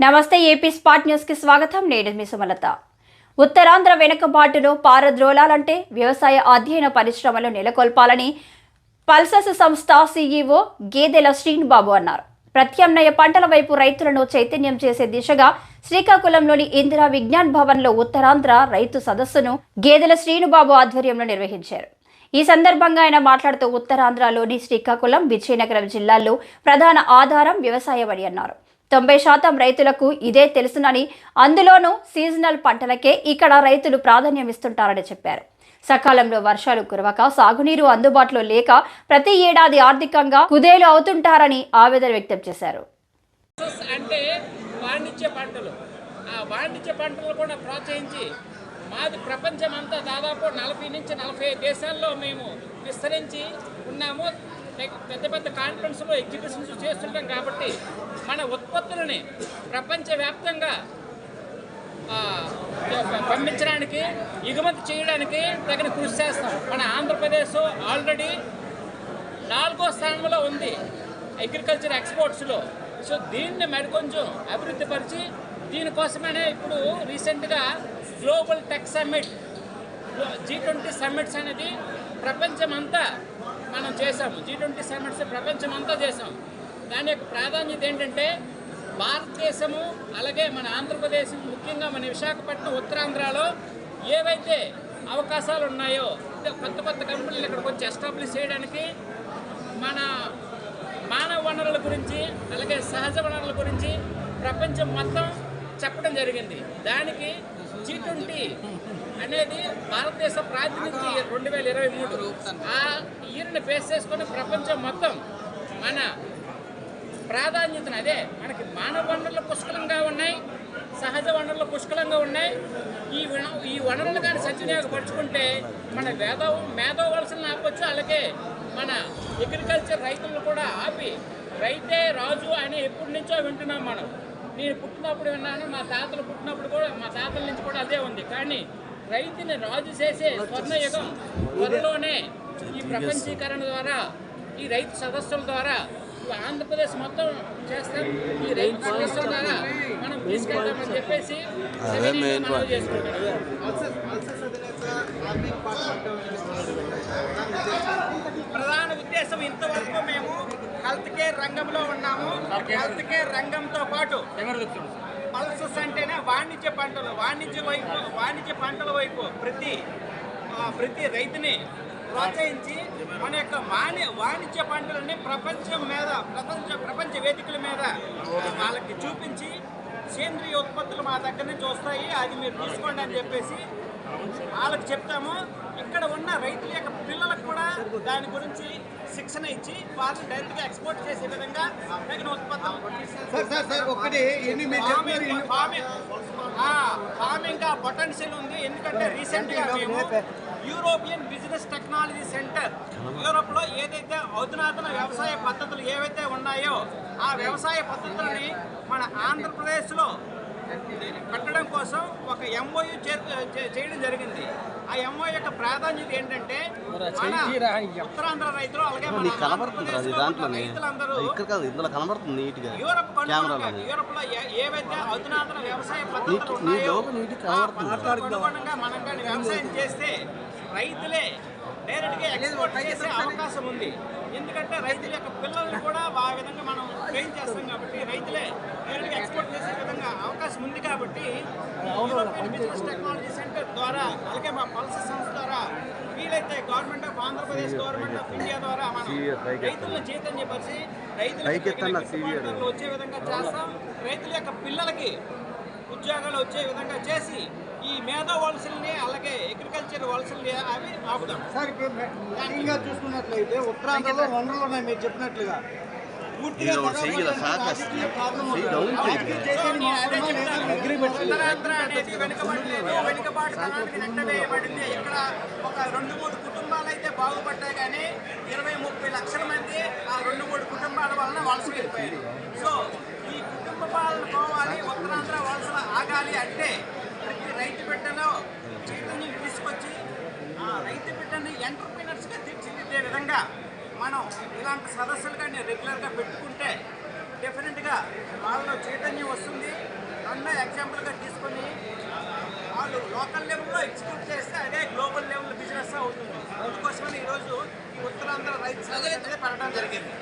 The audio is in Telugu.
నమస్తే ఏపీ స్పాట్ న్యూస్కి స్వాగతం. నేను మీ సుమలత. ఉత్తరాంధ్ర వెనుకబాటును పారద్రోలాలంటే వ్యవసాయ అధ్యయన పరిశ్రమలు నెలకొల్పాలని పల్సస్ సంస్థ సీఈఓ గేదెల శ్రీనుబాబు అన్నారు. ప్రత్యామ్నాయ పంటల వైపు రైతులను చైతన్యం చేసే దిశగా శ్రీకాకుళంలోని ఇందిరా విజ్ఞాన్ భవన్లో ఉత్తరాంధ్ర రైతు సదస్సును గేదెల శ్రీనుబాబు ఆధ్వర్యంలో నిర్వహించారు. ఈ సందర్భంగా ఆయన మాట్లాడుతూ ఉత్తరాంధ్రలోని శ్రీకాకుళం విజయనగరం జిల్లాల్లో ప్రధాన ఆధారం వ్యవసాయం అని అన్నారు. తొంభై శాతం రైతులకు ఇదే తెలుసునని అందులోనూ సీజనల్ పంటలకే ఇక్కడ రైతులు ప్రాధాన్యం ఇస్తుంటారని చెప్పారు. సకాలంలో వర్షాలు కురవక సాగునీరు అందుబాటులో లేక ప్రతి ఏడాది ఆర్థికంగా కుదేలు అవుతుంటారని ఆవేదన వ్యక్తం చేశారు. అంటే వాణిజ్య పంటలు. ఆ వాణిజ్య పంటలు కూడా ప్రోత్సహించి మాది ప్రపంచం అంతా దాదాపు నలభై నుంచి నలభై దేశాల్లో మేము విస్తరించి ఉన్నాము. పెద్ద పెద్ద కాన్ఫరెన్స్లో ఎగ్జిబిషన్స్ చేస్తుంటాం కాబట్టి మన ఉత్పత్తులని ప్రపంచవ్యాప్తంగా పంపించడానికి ఎగుమతి చేయడానికి తగిన కృషి చేస్తాం. మన ఆంధ్రప్రదేశ్ ఆల్రెడీ నాలుగో స్థానంలో ఉంది అగ్రికల్చర్ ఎక్స్పోర్ట్స్లో సో దీన్ని మరి కొంచెం అభివృద్ధి పరిచి దీనికోసమనే ఇప్పుడు రీసెంట్గా global tech summit G twenty summits అనేది ప్రపంచమంతా మనం చేసాము జీ ట్వంటీ సమ్మిట్స్ ప్రపంచమంతా చేసాం దాని యొక్క ప్రాధాన్యత ఏంటంటే భారతదేశము అలాగే మన ఆంధ్రప్రదేశ్ ముఖ్యంగా మన విశాఖపట్నం ఉత్తరాంధ్రలో ఏవైతే అవకాశాలు ఉన్నాయో కొత్త కొత్త కంపెనీలు ఇక్కడికి వచ్చి ఎస్టాబ్లిష్ చేయడానికి మన మానవ వనరుల గురించి అలాగే సహజ వనరుల గురించి ప్రపంచం మొత్తం చెప్పడం జరిగింది. దానికి జీ ట్వంటీ అనేది భారతదేశ ప్రాతినిధ్యం రెండు వేల ఇరవై మూడు. ఆ ఇయర్ని బేస్ చేసుకుని ప్రపంచం మొత్తం మన ప్రాధాన్యతను అదే మనకి మానవ వనరులు పుష్కలంగా ఉన్నాయి సహజ వనరులు పుష్కలంగా ఉన్నాయి. ఈ ఈ వనరులు కానీ సద్వినియోగపరుచుకుంటే మన వేద మేధో వలసలను ఆపొచ్చు అలాగే మన అగ్రికల్చర్ రైతులను కూడా ఆపి రైతే రాజు అని ఎప్పటి నుంచో వింటున్నాం మనం. నేను పుట్టినప్పుడు విన్నాను మా తాతలు పుట్టినప్పుడు కూడా మా తాతల నుంచి కూడా అదే ఉంది కానీ రైతుని రాజు చేసే స్వర్ణయుగం త్వరలోనే ఈ ప్రపంచీకరణ ద్వారా ఈ రైతు సదస్సుల ద్వారా ఆంధ్రప్రదేశ్ మొత్తం చేస్తాం ఈ రైతు సదస్సుల ద్వారా మనం తీసుకెళ్తామని చెప్పేసి. ప్రధాన ఉద్దేశం ఇంతవరకు మేము హెల్త్ కేర్ రంగంలో ఉన్నాము. హెల్త్ కేర్ రంగంతో పాటు పల్సెస్ అంటేనే వాణిజ్య పంటలు వాణిజ్య వైపు వాణిజ్య పంటల వైపు ప్రతి ప్రతి రైతుని ప్రోత్సహించి మన యొక్క వాణి వాణిజ్య పంటలని ప్రపంచం మీద ప్రపంచ ప్రపంచ వేదికల మీద వాళ్ళకి చూపించి సేంద్రియ ఉత్పత్తులు మా దగ్గర నుంచి వస్తాయి. అది మీరు తీసుకోండి అని చెప్పేసి వాళ్ళకి చెప్తాము ఇక్కడ ఉన్న రైతుల యొక్క పిల్లలకు కూడా దాని గురించి శిక్షణ ఇచ్చి వాళ్ళు డైరెక్ట్గా ఎక్స్పోర్ట్ చేసే విధంగా తగిన ఉత్పత్తులు చెప్తున్నారు ఫార్మింగ్ పొటెన్షియల్ ఉంది. ఎందుకంటే రీసెంట్గా మేము యూరోపియన్ బిజినెస్ టెక్నాలజీ సెంటర్ యూరోప్లో ఏదైతే అధునాతన వ్యవసాయ పద్ధతులు ఏవైతే ఉన్నాయో ఆ వ్యవసాయ పద్ధతులని మన ఆంధ్రప్రదేశ్లో కట్టడం కోసం ఒక ఎంఓయు చేయడం జరిగింది. ఆ ఎంఓ యొక్క ప్రాధాన్యత ఏంటంటే మన ఉత్తరాంధ్ర రైతులు అలాగే మన రైతులందరూ ఇక్కడ కాదు ఇందులో కనబడుతుంది నీట్గా యూరప్ కెమెరాలో యూరప్లో ఏ- ఏవైతే అధునాతన వ్యవసాయ పద్ధతులు ఉన్నాయో మనం కానీ వ్యవసాయం చేస్తే రైతులే డైరెక్ట్గా ఎక్స్పోర్ట్ చేసే అవకాశం ఉంది. ఎందుకంటే రైతుల యొక్క పిల్లల్ని కూడా ఆ విధంగా మనం ట్రైన్ చేస్తాం కాబట్టి రైతులే డైరెక్ట్గా ఎక్స్పోర్ట్ చేసే విధంగా అవకాశం ఉంది కాబట్టి బిజినెస్ టెక్నాలజీ సెంటర్ ద్వారా అలాగే మా పల్సర్ సంస్థ ద్వారా వీలైతే government of Andhra Pradesh government of India ద్వారా మనం రైతులను చైతన్యపరిచి ధరలు వచ్చే విధంగా చేస్తాం. రైతుల యొక్క పిల్లలకి ఉద్యోగాలు వచ్చే విధంగా చేసి మేధో వలసల్ని అలాగే అగ్రికల్చర్ వలసల్ని అవి ఆపుదాం సార్ ఇప్పుడు మెయిన్గా చూసుకున్నట్లయితే ఉత్తరాంధ్రలో వనరులు ఉన్నాయి మీరు చెప్పినట్లుగా. పూర్తిగా. ఉత్తరాంధ్ర అనేది వెనుకబడలేదు వెనుకబాటుతనానికి నెట్టవేయబడింది. ఇక్కడ ఒక రెండు మూడు కుటుంబాలు అయితే బాగుపడ్డాయి కానీ ఇరవై ముప్పై లక్షల మంది ఆ రెండు మూడు కుటుంబాల వలన వలస వెళ్ళిపోయారు సో ఈ కుటుంబ పాలన పోవాలి ఉత్తరాంధ్ర వలసలు ఆగాలి అంటే ప్రతి రైతు బిడ్డలో చైతన్యం తీసుకొచ్చి ఆ రైతు బిడ్డని ఎంటర్ప్రినర్స్గా తీర్చిదిద్దే విధంగా మనం ఇలాంటి సదస్సులు కానీ రెగ్యులర్గా పెట్టుకుంటే డెఫినెట్గా వాళ్ళలో చైతన్యం వస్తుంది. దాన్నే ఎగ్జాంపుల్గా తీసుకొని వాళ్ళు లోకల్ లెవెల్లో ఎక్స్పోర్ట్ చేస్తే అదే గ్లోబల్ లెవెల్ బిజినెస్ అవుతుంది. అందుకోసమని ఈరోజు ఈ ఉత్తరాంధ్ర రైతు సభ అనేది పెట్టడం జరిగింది.